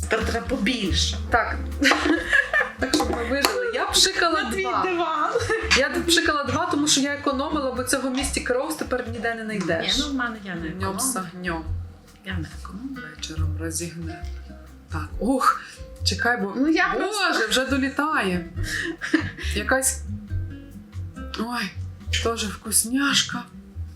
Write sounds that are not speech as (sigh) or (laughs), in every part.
Тепер треба побільше. Так. Так, щоб ми вижили. Я пшикала два. диван. Я пшикала два, тому що я економила, бо цього місті Роуз тепер ніде не Ні, знайдеш. ну в мене я не сагньом. Я не економлю. Вечором розігне. Так. Ух, чекай, бо. Ну я Боже, просто... вже долітає. Якась. Ой, теж вкусняшка.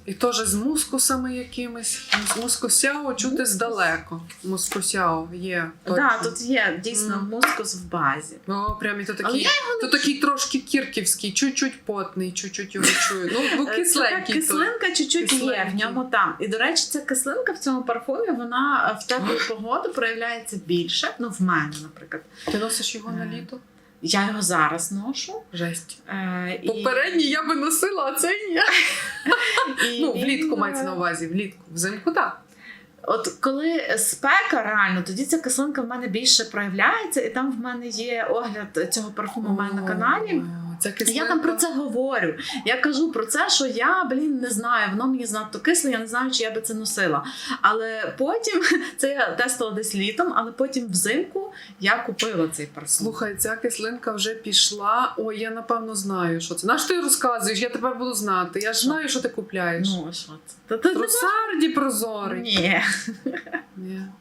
І теж з мускусами якимись. Мускусяо чути здалеку. Мускусяо є. Так, точно. тут є дійсно Мгм. мускус в базі. О, прям і то такий, то такий трошки кірківський, чуть-чуть потний, чуть-чуть його чую. Ну, бо Е, кисленький. кислинка чуть-чуть є в ньому там. І до речі, ця кислинка в цьому парфумі вона е, в теплу (gasps) погоду проявляється більше. Ну, в мене, наприклад. Ти носиш його на Е, літо? Я його зараз ношу. Жесть. Е, і- Попередній я би носила, а цей ні. (laughs) і Ну, влітку він... мається на увазі, влітку. Взимку так. От коли спека реально, тоді ця кислинка в мене більше проявляється, і там в мене є огляд цього парфуму у мене на каналі. Ця. Я там про це говорю. Я кажу про це, що я, блін, не знаю, воно мені занадто кисле, я не знаю, чи я би це носила. Але потім (laughs) це я тестила десь літом, але потім взимку я купила цей парфум. Слухай, ця кислинка вже пішла. Ой, я напевно знаю, що це. На що ти розказуєш? Я тепер буду знати. Я ж знаю, що ти купляєш. Ну, що це? Та Трусарді прозорий. Ні. Ні. (laughs)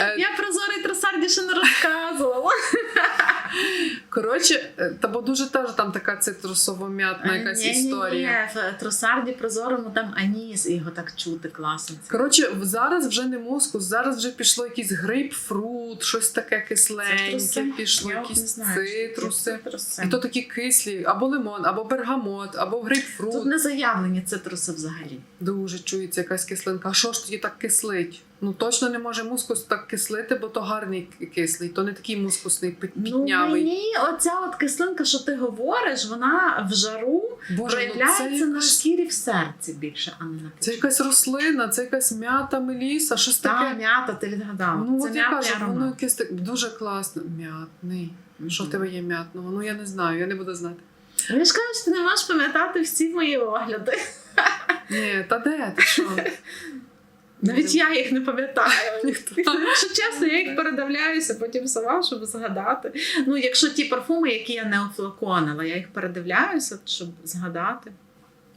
Е, Я про зорий тросарді ще не розказувала. (laughs) Коротше, е, та бо дуже теж там така цитрусово-м'ятна якась Ні, ні, історія. Ні, в тросарді прозорому там аніс, його так чути класно. Коротше, зараз вже не мускус, зараз вже пішло якийсь грейпфрут, щось таке кисленьке, пішло Я якісь знаю, цитруси. цитруси. І то такі кислі, або лимон, або бергамот, або грейпфрут. Тут не заявлені цитруси взагалі. Дуже чується якась кислинка. А що ж тоді так кислить? Ну точно не може мускус так кислити, бо то гарний кислий, то не такий мускусний пі- Ну, мені оця от кислинка, що ти говориш, вона в жару Боже, ну це, проявляється на шкірі в серці більше, а не на це якась рослина, це якась м'ята меліса, щось Та, таке. м'ята, ти відгадала. Ну, це от я кажу, воно аромат. якесь так дуже класно. М'ятний. Що в тебе є м'ятного? Ну я не знаю, я не буду знати. Я ж кажу, що ти не можеш пам'ятати всі мої огляди. Ні, та де ти що? (laughs) Навіть я їх не пам'ятаю. Якщо чесно, я їх передивляюся потім сама, щоб згадати. Ну, якщо ті парфуми, які я не офлаконила, я їх передивляюся, щоб згадати.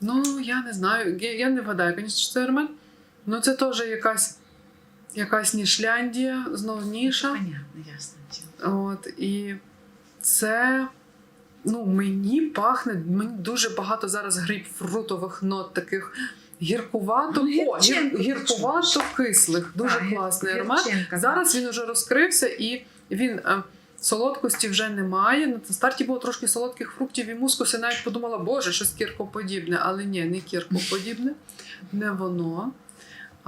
Ну, я не знаю. Я, я не вгадаю, звісно, що це аромат. Ну, це теж якась, якась Нішляндія, знову ніша. Понятно, ясно. От, і це. Ну, мені пахне, мені дуже багато зараз грейпфрутових нот таких гіркувато, Ну, О, гір, гіркувато кислих. Дуже а, класний гір- аромат. гірчинка, Зараз він вже розкрився і він. е, Солодкості вже немає. На старті було трошки солодких фруктів і мускуси. Я навіть подумала, боже, щось кіркоподібне, але ні, не кіркоподібне, не воно.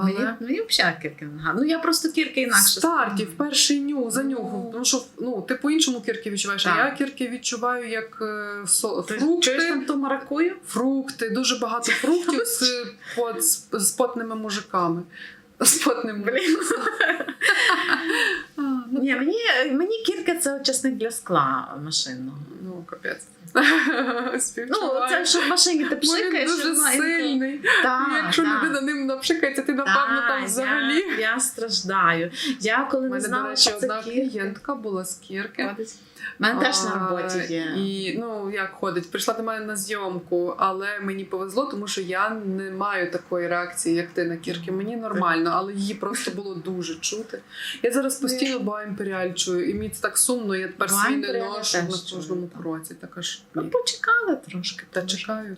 Але Мені, мені взагалі кірки не. Ну я просто кірки інакше. старті, в перший нюх, за Ну. Тому що ну, ти по-іншому кірки відчуваєш, а я кірки відчуваю як е, со, Ти фрукти. чуєш там ту маракую? Фрукти, дуже багато (laughs) фруктів з, под, з, з потними мужиками. З потним Блін. Ну, Ні, мені, мені кірка це учасник для скла машинного. ну, капець. Ну, це що в машині ти він пшикаєш. дуже вона сильний. Якщо так. людина ним напшикається, ти напевно Так, там взагалі. Я, я страждаю. Я коли не мене, до речі, що це одна кірка. клієнтка була з кірки. У мене теж на роботі є. І ну як ходить, прийшла до мене на зйомку, але мені повезло, тому що я не маю такої реакції, як ти на кірки. Мені нормально, але її просто було дуже чути. Я зараз постійно ба імперіаль чую, і мені це так сумно. Я тепер свій не ношу на кожному кроці. Так аж Ну, ні. почекали трошки. Та чекаю.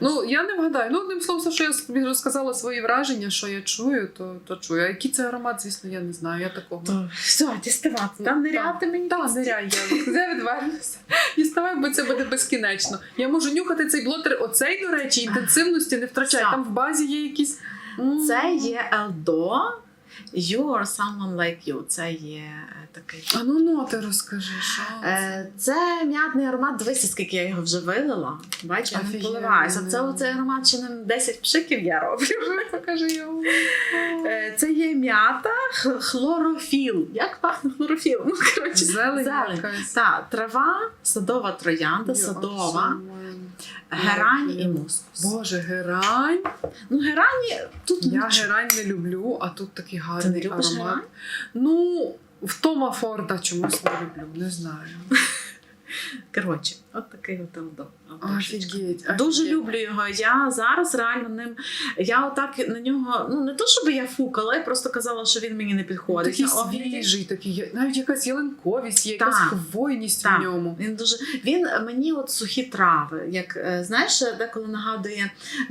Ну я не вгадаю. Ну одним словом, все, що я розказала свої враження, що я чую, то, то чую. А який це аромат, звісно, я не знаю. Я такого. То, все, діставати. Там ниряти мені. Так, ниряй, я, відвернуся. Діставай, бо це буде безкінечно. Я можу нюхати цей блотер. Оцей, до речі, інтенсивності не втрачає. Там в базі є якісь. Це є Елдо. You or someone like you. Це є е, такий. А ну ну, ти розкажи, що. це? Е, Це м'ятний аромат. Дивися, скільки я його вже вилила. Бачиш, я не поливаюся. Це оцей аромат, що ним 10 пшиків я роблю. (laughs) Покажи його. Е, Це є м'ята, хлорофіл. Як пахне хлорофіл? Ну, коротше, Зелень зелень. Так, трава, садова троянда, садова. Герань і мускус. Боже, герань. Ну, герані тут Я нічого. герань не люблю, а тут такий Ти гарний не аромат. герань? Ну, в Тома Форда чомусь не люблю, не знаю. (laughs) Коротше, от такий от Елдо. Офігеть. Дуже люблю його. Я зараз реально ним. Я отак на нього, ну не то, щоб я фукала, я просто казала, що він мені не підходить. Такий свіжий, такий, навіть якась ялинковість, є якась хвойність в ньому. Він дуже він мені от сухі трави, як е, знаєш, деколи нагадує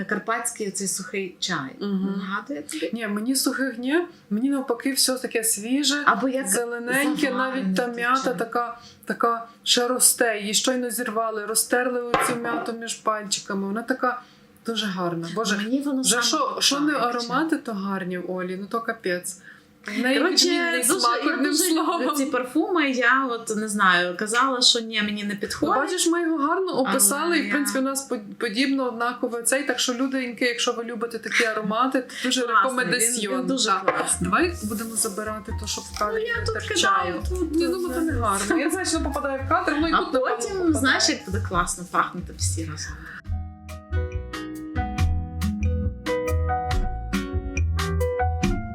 карпатський цей сухий чай. Нагадує тобі? Ні, мені сухих ні, мені навпаки все таке свіже, Або як зелененьке, навіть та м'ята така, така ще росте. Її щойно зірвали, розтерли оцю м'яту між пальчиками. Вона така дуже гарна. Боже, мені воно вже що, що не аромати, то гарні в Олі, ну то капець. Коротше, дуже, я дуже словом. люблю ці парфуми. Я от не знаю, казала, що ні, мені не Ну, підходить. Бачиш, ми його гарно описали, Але і в я- принципі у нас подібно однаково цей. Так що людинки, якщо ви любите такі аромати, то дуже рекомендаціон. Він, він дуже класний. Давай будемо забирати то, що в кадрі Я тут кидаю тут. Ні, ну це не гарно. Я знаю, що попадає в кадр, воно і А тут потім, знаєш, як буде класно пахнути всі разом.